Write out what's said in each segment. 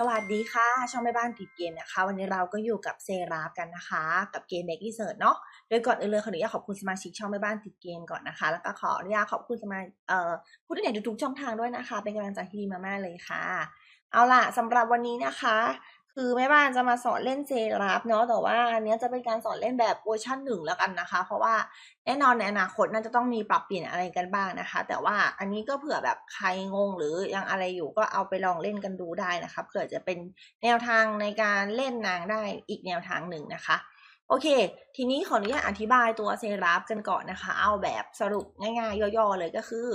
สวัสดีค่ะ ช่องแม่บ้านติดเกมนะคะ วันนี้เราก็อยู่กับเซราฟกันนะคะ กับเกมเบกกี้เซิร์เนาะโดยก่อนอื่นเลยขออนุญาตขอบคุณสมาชิกช่องแม่บ้านติดเกมก่อนนะคะ แล้วก็ขออนุญาตขอบคุณสมาเอ่อผู้ที่ไหนทุกๆช่องทางด้วยนะคะ เป็นกำลังใจที่ดีมากๆเลยค่ะ เอาล่ะสำหรับวันนี้นะคะ คือแม่บ้านจะมาสอนเล่นเซราฟเนาะแต่ว่าอันนี้จะเป็นการสอนเล่นแบบเวอร์ชันหนึ่งแล้วกันนะคะ เพราะว่าแน่นอนในอนาคตน่าจะต้องมีปรับเปลี่ยนอะไรกันบ้างนะคะ แต่ว่าอันนี้ก็เผื่อแบบใครงงหรือยังอะไรอยู่ก็เอาไปลองเล่นกันดูได้นะคะเผื่อจะเป็นแนวทางในการเล่นนางได้อีกแนวทางหนึ่งนะคะโอเค ทีนี้ขออนุญาตอธิบายตัวเซราฟกันก่อนนะคะ เอาแบบสรุปง่ายๆ ย่อๆเลยก็คือ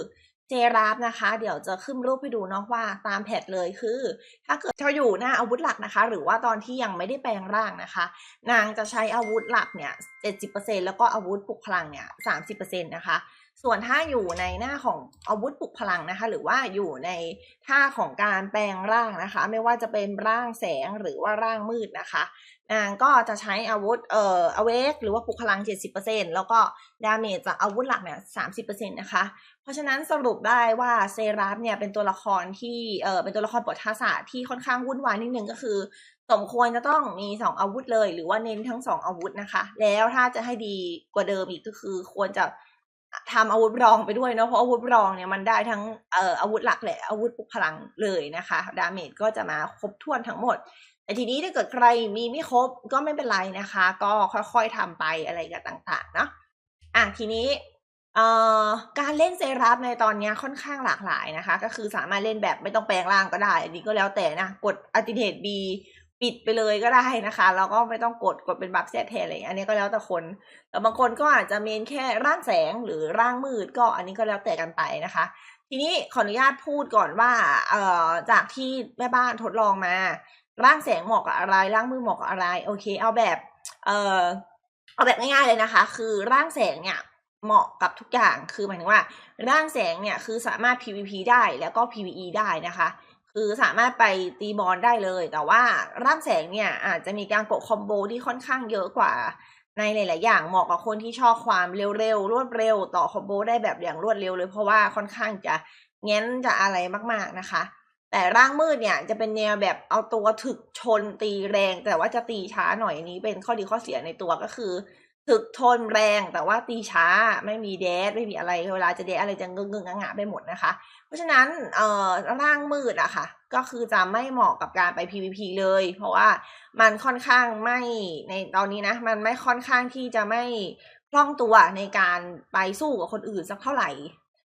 เซราฟนะคะ เดี๋ยวจะขึ้นรูปให้ดูเนาะว่าตามแพทเลยคือ ถ้าเกิดเขาอยู่หน้าอาวุธหลักนะคะ หรือว่าตอนที่ยังไม่ได้แปลงร่างนะคะ นางจะใช้อาวุธหลักเนี่ย70%แล้วก็อาวุธปลุกพลังเนี่ย30%นะคะ ส่วนถ้าอยู่ในหน้าของอาวุธปลุกพลังนะคะ หรือว่าอยู่ในท่าของการแปลงร่างนะคะ ไม่ว่าจะเป็นร่างแสงหรือว่าร่างมืดนะคะ นางก็จะใช้อาวุธเอ่ออเวกหรือว่าปลุกพลัง 70%แล้วก็ดาเมจจากอาวุธหลักเนี่ย30%นะคะ เพราะฉะนั้นสรุปได้ว่าเซราฟเนี่ยเป็นตัวละครที่เอ่อเป็นตัวละครบททัศน์ที่ค่อนข้างวุ่นวายนิดนึงก็คือ สมควรจะต้องมี 2 อาวุธเลย หรือว่าเน้นทั้ง 2 อาวุธนะคะ แล้วถ้าจะให้ดีกว่าเดิมอีกก็คือควรจะ ทำอาวุธรองไปด้วยเนาะเพราะอาวุธรองเนี่ยมันได้ทั้งเอ่ออาวุธหลักแหละอาวุธปลุกพลังเลยนะคะดาเมจก็จะมาครบถ้วนทั้งหมด แต่ทีนี้ถ้าเกิดใครมีไม่ครบก็ไม่เป็นไรนะคะ ก็ค่อยๆทำไปอะไรกันต่างๆเนาะอะทีนี้เอ่อการเล่นเซราฟในตอนนี้ค่อนข้างหลากหลายนะคะ ก็คือสามารถเล่นแบบไม่ต้องแปลงร่างก็ได้ อันนี้ก็แล้วแต่นะ กดอัติเทตบี ปิดไปเลยก็ได้นะคะแล้วก็ไม่ต้องกดกดเป็นบัฟแซดแทนอะไรอย่างเงี้ยอันนี้ก็แล้วแต่คนแต่บางคนก็อาจจะเมนแค่ร่างแสงหรือร่างมืดก็อันนี้ก็แล้วแต่กันไปนะคะ ทีนี้ขออนุญาตพูดก่อนว่าเอ่อจากที่แม่บ้านทดลองมา ร่างแสงเหมาะกับอะไรร่างมืดเหมาะกับอะไรโอเค เอาแบบเอ่อเอาแบบง่ายๆเลยนะคะ คือร่างแสงเนี่ยเหมาะกับทุกอย่างคือหมายถึงว่า ร่างแสงเนี่ยคือสามารถ PVP ได้แล้วก็ PVE ได้นะคะ คือสามารถไปตีบอลได้เลย แต่ว่าร่างแสงเนี่ยอาจจะมีการกดคอมโบที่ค่อนข้างเยอะกว่าในหลาย ๆ อย่างเหมาะกับคนที่ชอบความเร็ว ๆ รวดเร็ว ต่อคอมโบได้แบบอย่างรวดเร็วเลย เพราะว่าค่อนข้างจะเง้นจะอะไรมาก ๆ นะคะ แต่ร่างมืดเนี่ยจะเป็นแนวแบบเอาตัวถึกชนตีแรง แต่ว่าจะตีช้าหน่อยนี้เป็นข้อดีข้อเสียในตัวก็คือ ถึกทนแรงแต่ว่าตีช้าไม่มีแดดไม่มีอะไรเวลาจะแดดอะไรจะเงึงเงงงะไปหมดนะคะ เพราะฉะนั้นเอ่อร่างมืดอะค่ะ ก็คือจะไม่เหมาะกับการไป PVP เลย เพราะว่ามันค่อนข้างไม่ในตอนนี้นะ มันไม่ค่อนข้างที่จะไม่คล่องตัวในการไปสู้กับคนอื่นสักเท่าไหร่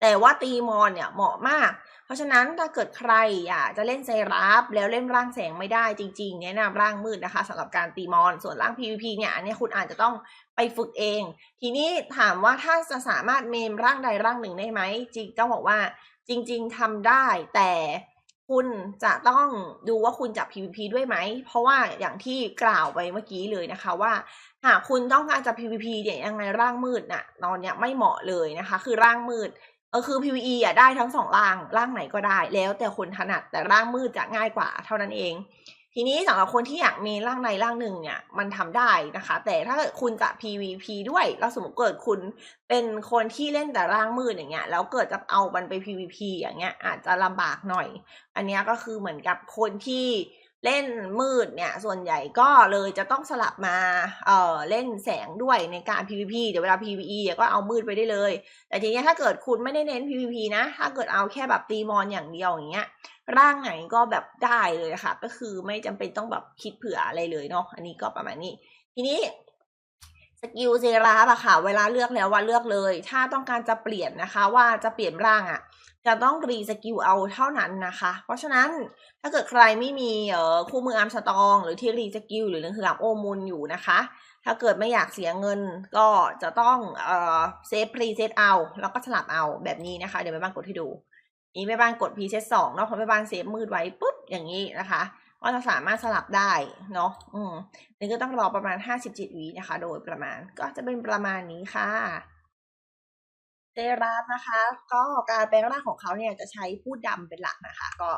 แต่ว่าตีมอนเนี่ยเหมาะมาก เพราะฉะนั้นถ้าเกิดใครอยากจะเล่นเซราฟแล้วเล่นร่างแสงไม่ได้จริง ๆ แนะนำร่างมืดนะคะสำหรับการตีมอน ส่วนร่าง PVP เนี่ยอันนี้คุณอาจจะต้องไปฝึกเอง ทีนี้ถามว่าถ้าจะสามารถเมมร่างใดร่างหนึ่งได้ไหมจริงต้องบอกว่าจริง ๆทำได้แต่คุณจะต้องดูว่าคุณจะ PVP ด้วยไหม เพราะว่าอย่างที่กล่าวไปเมื่อกี้เลยนะคะว่า หากคุณต้องการจะ PVP เนี่ยยังไงร่างมืดน่ะตอนเนี้ยไม่เหมาะเลยนะคะ คือร่างมืด เออคือ PVE อะได้ทั้งสองร่างร่างไหนก็ได้ แล้วแต่คนถนัดแต่ร่างมืดจะง่ายกว่าเท่านั้นเอง ทีนี้สำหรับคนที่อยากมีร่างใดร่างหนึ่งเนี่ยมันทำได้นะคะ แต่ถ้าคุณจะ PVP ด้วยแล้วสมมติเกิดคุณเป็นคนที่เล่นแต่ร่างมืดอย่างเงี้ยแล้วเกิดจะเอามันไป PVP อย่างเงี้ยอาจจะลำบากหน่อย อันนี้ก็คือเหมือนกับคนที่ เล่นมืดเนี่ยส่วนใหญ่ก็เลยจะต้องสลับมาเอ่อเล่นแสงด้วยในการ PVP เดี๋ยวเวลา PVE ก็เอามืดไปได้เลย แต่ทีนี้ถ้าเกิดคุณไม่ได้เน้น PVP นะ ถ้าเกิดเอาแค่แบบตีมอนอย่างเดียวอย่างเงี้ยร่างไหนก็แบบได้เลยค่ะ ก็คือไม่จำเป็นต้องแบบคิดเผื่ออะไรเลยเนาะอันนี้ก็ประมาณนี้ ทีนี้ กิลเซราฟอะค่ะ เวลาเลือกแล้วว่าเลือกเลย ถ้าต้องการจะเปลี่ยนนะคะ ว่าจะเปลี่ยนร่างอะจะต้องรีสกิลเอาเท่านั้นนะคะ เพราะฉะนั้นถ้าเกิดใครไม่มีเอ่อคู่มืออาร์มสตองหรือที่รีสกิลหรือหนังสืออาร์มโอมูลอยู่นะคะ ถ้าเกิดไม่อยากเสียเงินก็จะต้องเอ่อเซฟพรีเซตเอาแล้วก็สลับเอาแบบนี้นะคะ เดี๋ยวแม่บ้านกดให้ดู นี่แม่บ้านกดพรีเซตสองเนาะพราะแม่บ้านเซฟมืดไว้ปุ๊บอย่างนี้นะคะ ก็จะสามารถสลับได้เนาะอืมนี่ก็ต้องรอประมาณห้าสิบเจ็ดวินะคะ โดยประมาณก็จะเป็นประมาณนี้ค่ะเซราฟนะคะ ก็การแปลงร่างของเขาเนี่ยจะใช้พูดดำเป็นหลักนะคะ ก็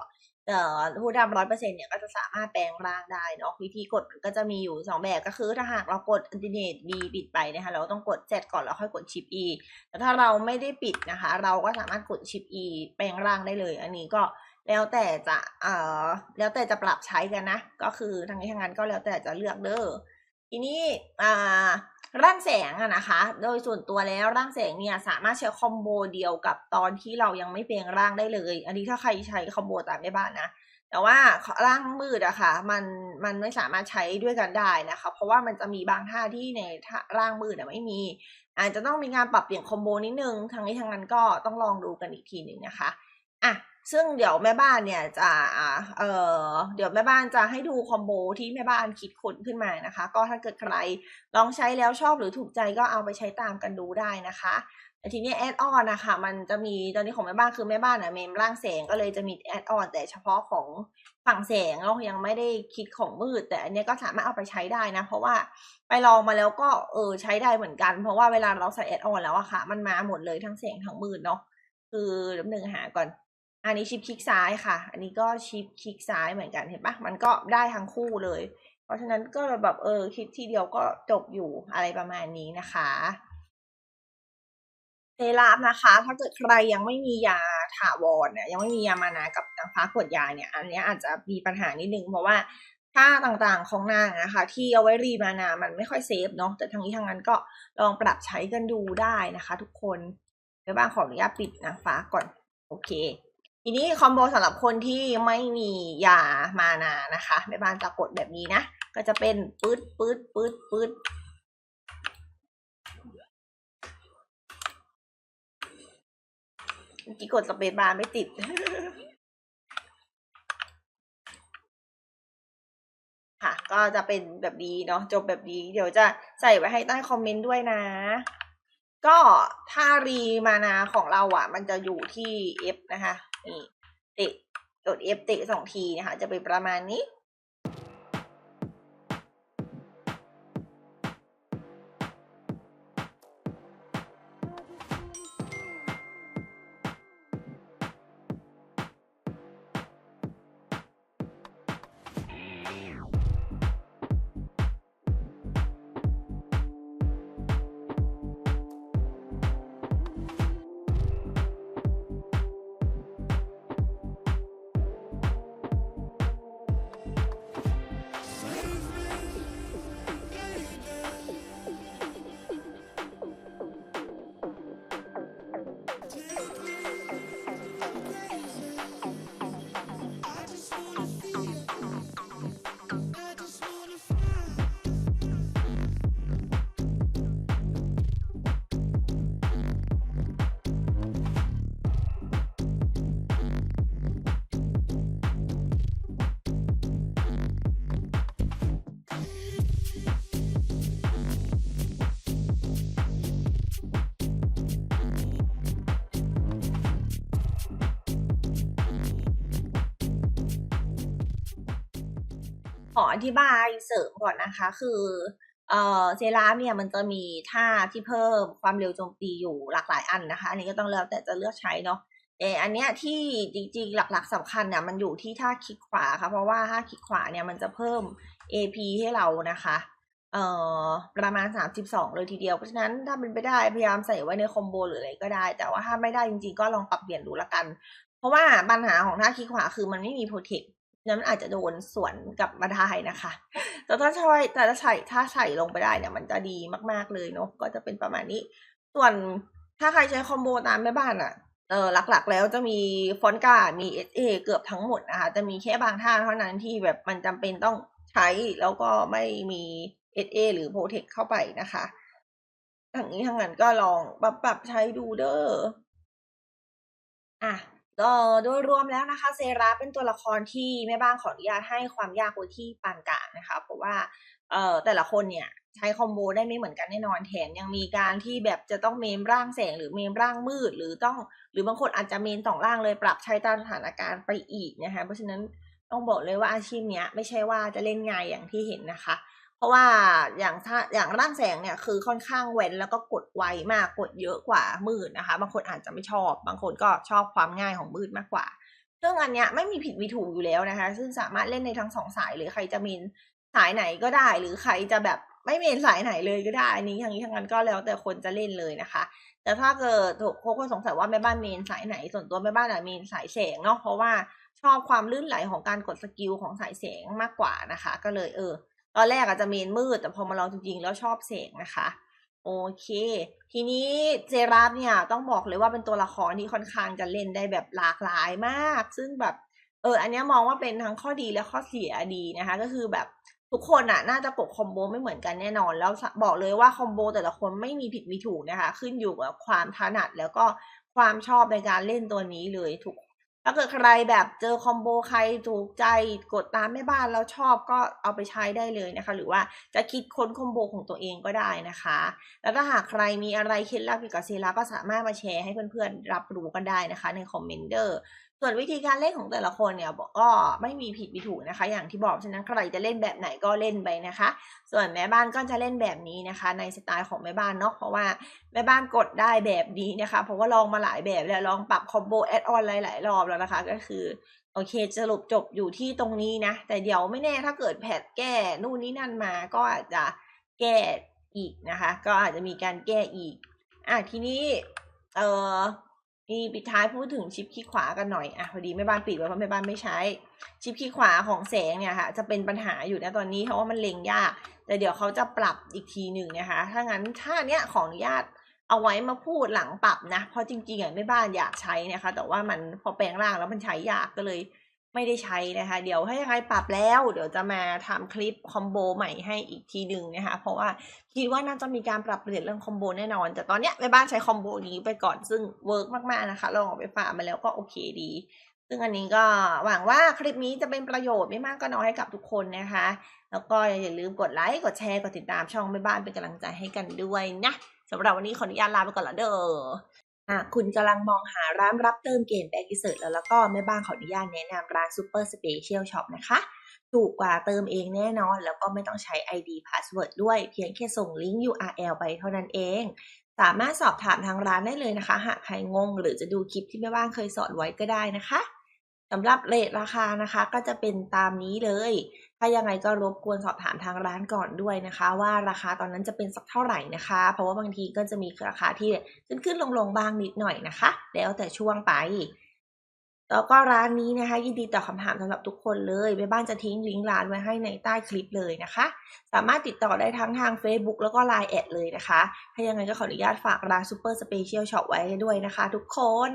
เอ่อพูดดำร้อยเปอร์เซ็นเนี่ยก็จะสามารถแปลงร่างได้เนาะวิธีกดก็จะมีอยู่สองแบบก็คือถ้าหากเรากดอันติเน็ต B ปิดไปนะคะ เราก็ต้องกด Z ก่อนแล้วค่อยกดชิป E แต่ถ้าเราไม่ได้ปิดนะคะ เราก็สามารถกดชิป E แปลงร่างได้เลย อันนี้ก็ แล้วแต่จะเอ่อแล้วแต่จะปรับใช้กันนะ ก็คือทางนี้ทางนั้นก็แล้วแต่จะเลือกเด้อทีนี้อ่าร่างแสงอะนะคะ โดยส่วนตัวแล้วร่างแสงเนี่ยสามารถใช้คอมโบเดียวกับตอนที่เรายังไม่เปลี่ยนร่างได้เลย อันนี้ถ้าใครใช้คอมโบตามแม่บ้านนะ แต่ว่าร่างมืดอะค่ะมันมันไม่สามารถใช้ด้วยกันได้นะคะ เพราะว่ามันจะมีบางท่าที่ในท่าร่างมืดอะไม่มี อาจจะต้องมีการปรับเปลี่ยนคอมโบนิดนึงทางนี้ทางนั้นก็ต้องลองดูกันอีกทีหนึ่งนะคะอะ ซึ่งเดี๋ยวแม่บ้านเนี่ยจะเออเดี๋ยวแม่บ้านจะให้ดูคอมโบที่แม่บ้านคิดค้นขึ้นมานะคะ ก็ถ้าเกิดใครลองใช้แล้วชอบหรือถูกใจก็เอาไปใช้ตามกันดูได้นะคะแต่ทีนี้แอดออนนะคะมันจะมีตอนนี้ของแม่บ้านคือแม่บ้านอะเมมร่างแสงก็เลยจะมีแอดออนแต่เฉพาะของฝั่งแสงเรายังไม่ได้คิดของมืด แต่อันนี้ก็สามารถเอาไปใช้ได้นะ เพราะว่าไปลองมาแล้วก็เออใช้ได้เหมือนกัน เพราะว่าเวลาเราใส่แอดออนแล้วอะค่ะ มันมาหมดเลยทั้งแสงทั้งมืดเนาะคือดี๋ยวหนึ่งหาก่อน อันนี้ชิปคลิกซ้ายค่ะ อันนี้ก็ชิปคลิกซ้ายเหมือนกันเห็นปะมันก็ได้ทั้งคู่เลย เพราะฉะนั้นก็แบบเออคลิกทีเดียวก็จบอยู่อะไรประมาณนี้นะคะเซรั่มนะคะ ถ้าเกิดใครยังไม่มียาถาวรเนี่ยยังไม่มียามานากับนางฟ้ากดยาเนี่ย อันนี้อาจจะมีปัญหานิดนึงเพราะว่าค่าต่างๆของนางนะคะ ที่เอาไว้รีมานา มันไม่ค่อยเซฟเนาะแต่ทางนี้ทางนั้นก็ลองปรับใช้กันดูได้นะคะ ทุกคนเดี๋ยวบ้างขออนุญาตปิดนางฟ้าก่อน โอเค ทีนี้คอมโบสำหรับคนที่ไม่มียามานานะคะแม่บ้านจะกดแบบนี้นะ ก็จะเป็นปื๊ดปื๊ดปื๊ดปื๊ดเมื่อกี้กดสเปซบาร์ไม่ติด ค่ะ ก็จะเป็นแบบนี้เนาะจบแบบนี้ เดี๋ยวจะใส่ไว้ให้ใต้คอมเมนต์ด้วยนะ ก็ถ้ารีมานาของเราอะ มันจะอยู่ที่ F นะคะ นี่เตะกด F เตะสองทีนะคะ จะเป็นประมาณนี้ ขออธิบายเสริมก่อนนะคะ คือเอ่อเซรั่มเนี่ยมันจะมีท่าที่เพิ่มความเร็วโจมตีอยู่หลากหลายอันนะคะ อันนี้ก็ต้องแล้วแต่จะเลือกใช้เนาะแต่อันเนี้ยที่จริงๆ หลักๆสำคัญเนี่ยมันอยู่ที่ท่าคลิกขวาค่ะ เพราะว่าท่าคลิกขวาเนี่ยมันจะเพิ่ม AP ให้เรานะคะเอ่อประมาณ 32 เลยทีเดียว เพราะฉะนั้นถ้าเป็นไปได้พยายามใส่ไว้ในคอมโบหรืออะไรก็ได้ แต่ว่าถ้าไม่ได้จริงๆ ก็ลองปรับเปลี่ยนดูละกัน เพราะว่าปัญหาของท่าคลิกขวาคือมันไม่มีโปรเทค นั้นมันอาจจะโดนสวนกลับมาได้นะคะ แต่ถ้าใช้แต่ถ้าใส่ถ้าใส่ลงไปได้เนี่ย มันจะดีมากๆเลยเนาะก็จะเป็นประมาณนี้ ส่วนถ้าใครใช้คอมโบตามแม่บ้านอะ่ะเออหลักๆ แล้วจะมีฟอนต์กามี SA เกือบทั้งหมดนะคะจะมีแค่บางท่าเท่านั้นที่แบบมันจำเป็นต้องใช้แล้วก็ไม่มี SA หรือโปรเทคเข้าไปนะคะทั้งนี้ทั้งนั้นก็ลองปรับปรับใช้ดูเด้ออะ ก็โดยรวมแล้วนะคะเซราเป็นตัวละครที่แม่บ้านขออนุญาตให้ความยากไว้ที่ปานกลางนะคะเพราะว่าเอ่อแต่ละคนเนี่ยใช้คอมโบได้ไม่เหมือนกันแน่นอนแถมยังมีการที่แบบจะต้องเมมร่างแสงหรือเมมร่างมืด หรือต้อง หรือบางคนอาจจะเมนสองร่างเลยปรับใช้ตามสถานการณ์ไปอีกนะคะเพราะฉะนั้นต้องบอกเลยว่าอาชีพเนี้ยไม่ใช่ว่าจะเล่นง่ายอย่างที่เห็นนะคะ เพราะว่าอย่างถ้าอย่างร่างแสงเนี่ยคือค่อนข้างเว้นแล้วก็กดไวมากกดเยอะกว่ามืดนะคะ บางคนอาจจะไม่ชอบ บางคนก็ชอบความง่ายของมืดมากกว่า ซึ่งอันเนี้ยไม่มีผิดมีถูกอยู่แล้วนะคะ ซึ่งสามารถเล่นในทั้งสองสายเลยใครจะมีสายไหนก็ได้ หรือใครจะแบบไม่เมนสายไหนเลยก็ได้อันนี้อย่างนี้ทั้งนั้นก็แล้วแต่คนจะเล่นเลยนะคะ แต่ถ้าเกิดถูกคนสงสัยว่าแม่บ้านเมนสายไหน ส่วนตัวแม่บ้านอะเมนสายแสงเนาะเพราะว่าชอบความลื่นไหลของการกดสกิลของสายแสงมากกว่านะคะ ก็เลยเออ ตอนแรกอาจจะเมนมืด แต่พอมาลองจริงๆ แล้วชอบแสงนะคะ โอเค ทีนี้เจราฟเนี่ยต้องบอกเลยว่าเป็นตัวละครที่ค่อนข้างจะเล่นได้แบบหลากหลายมาก ซึ่งแบบเอออันนี้มองว่าเป็นทั้งข้อดีและข้อเสียดีนะคะ ก็คือแบบทุกคนอะน่าจะปกคอมโบไม่เหมือนกันแน่นอน แล้วบอกเลยว่าคอมโบแต่ละคนไม่มีผิดมีถูกนะคะ ขึ้นอยู่กับความถนัดแล้วก็ความชอบในการเล่นตัวนี้เลยทุก ถ้าเกิดใครแบบเจอคอมโบใครถูกใจกดตามแม่บ้านแล้วชอบก็เอาไปใช้ได้เลยนะคะ หรือว่าจะคิดค้นคอมโบของตัวเองก็ได้นะคะ แล้วถ้าหากใครมีอะไรเคล็ดลับเกี่ยวกับเซราก็สามารถมาแชร์ให้เพื่อนๆรับรู้กันได้นะคะ ในคอมเมนต์เดอร์ ส่วนวิธีการเล่นของแต่ละคนเนี่ยบอกก็ไม่มีผิดมีถูกนะคะ อย่างที่บอกฉะนั้นใครจะเล่นแบบไหนก็เล่นไปนะคะ ส่วนแม่บ้านก็จะเล่นแบบนี้นะคะ ในสไตล์ของแม่บ้านเนาะเพราะว่าแม่บ้านกดได้แบบนี้นะคะ เพราะว่าลองมาหลายแบบแล้วลองปรับคอมโบแอดออนหลายๆรอบแล้วนะคะ ก็คือโอเคสรุปจบอยู่ที่ตรงนี้นะ แต่เดี๋ยวไม่แน่ถ้าเกิดแพทแก้นู่นนี่นั่นมาก็อาจจะแก้อีกนะคะ ก็อาจจะมีการแก้อีกอะทีนี้เออ นี่ปิดท้ายพูดถึงชิปขี้ขวากันหน่อย อะพอดีแม่บ้านปิดไว้เพราะแม่บ้านไม่ใช้ ชิปขี้ขวาของแสงเนี่ยค่ะ จะเป็นปัญหาอยู่นะตอนนี้เพราะว่ามันเล็งยาก แต่เดี๋ยวเขาจะปรับอีกทีหนึ่งนะคะ ถ้างั้นถ้าเนี้ยขออนุญาตเอาไว้มาพูดหลังปรับนะ เพราะจริงๆอะแม่บ้านอยากใช้นะคะ แต่ว่ามันพอแปลงร่างแล้วมันใช้ยากก็เลย ไม่ได้ใช้นะคะ เดี๋ยวถ้ายังไงปรับแล้ว เดี๋ยวจะมาทำคลิปคอมโบใหม่ให้อีกทีหนึ่งนะคะ เพราะว่าคิดว่าน่าจะมีการปรับเปลี่ยนเรื่องคอมโบแน่นอน แต่ตอนเนี้ยแม่บ้านใช้คอมโบนี้ไปก่อนซึ่งเวิร์กมากๆนะคะลองเอาไปฝ่ามาแล้วก็โอเคดี ซึ่งอันนี้ก็หวังว่าคลิปนี้จะเป็นประโยชน์ไม่มากก็น้อยให้กับทุกคนนะคะ แล้วก็อย่าลืมกดไลค์กดแชร์กดติดตามช่องแม่บ้านเป็นกำลังใจให้กันด้วยนะสำหรับวันนี้ขออนุญาตลาไปก่อนละเด้อ หากคุณกำลังมองหาร้านรับเติมเกมแบกิเซิร์แล้วแล้วก็แม่บ้านขออนุญาตแนะนำร้าน Super Special Shop นะคะ ถูกกว่าเติมเองแน่นอน แล้วก็ไม่ต้องใช้ ID Password ด้วยเพียงแค่ส่งลิงก์ URL ไปเท่านั้นเอง สามารถสอบถามทางร้านได้เลยนะคะ หากใครงงหรือจะดูคลิปที่แม่บ้านเคยสอนไว้ก็ได้นะคะสำหรับเรทราคานะคะก็จะเป็นตามนี้เลย ถ้ายังไงก็รบกวนสอบถามทางร้านก่อนด้วยนะคะ ว่าราคาตอนนั้นจะเป็นสักเท่าไหร่นะคะ เพราะว่าบางทีก็จะมีราคาที่ขึ้นขึ้นลงลงบ้างนิดหน่อยนะคะ แล้วแต่ช่วงไปแล้วก็ร้านนี้นะคะ ยินดีตอบคำถามสำหรับทุกคนเลยแม่บ้านจะทิ้งลิงก์ร้านไว้ให้ในใต้คลิปเลยนะคะ สามารถติดต่อได้ทั้งทาง Facebook แล้วก็ Line แอดเลยนะคะ ถ้ายังไงก็ขออนุญาตฝากร้าน Super Special Shop ไว้ด้วยนะคะ ทุกคน